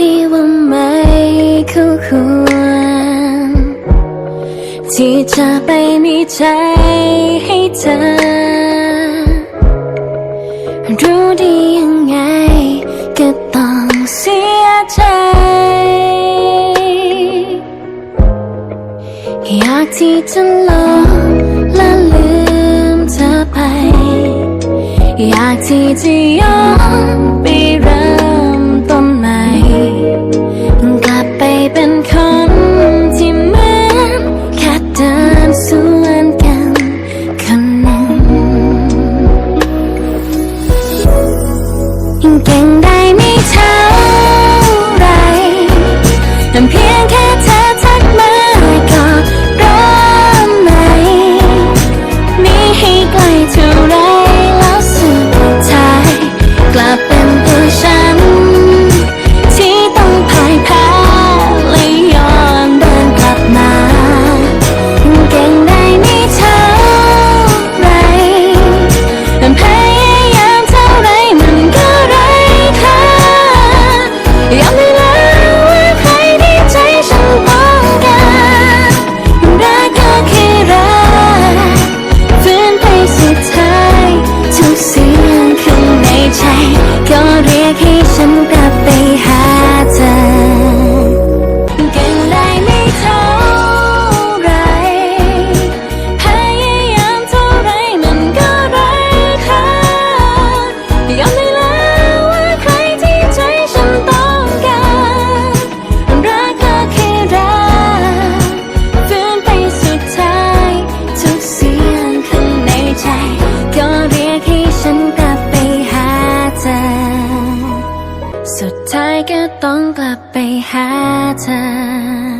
ดีว่าไม่คู่ควร ที่จะไปมีใจให้เธอ รู้ดียังไงก็ต้องเสียใจ อยากที่จะลอบและลืมเธอไป อยากที่จะย้อนไปรัก intenta สุดท้ายก็ต้องกลับไปหาเธอ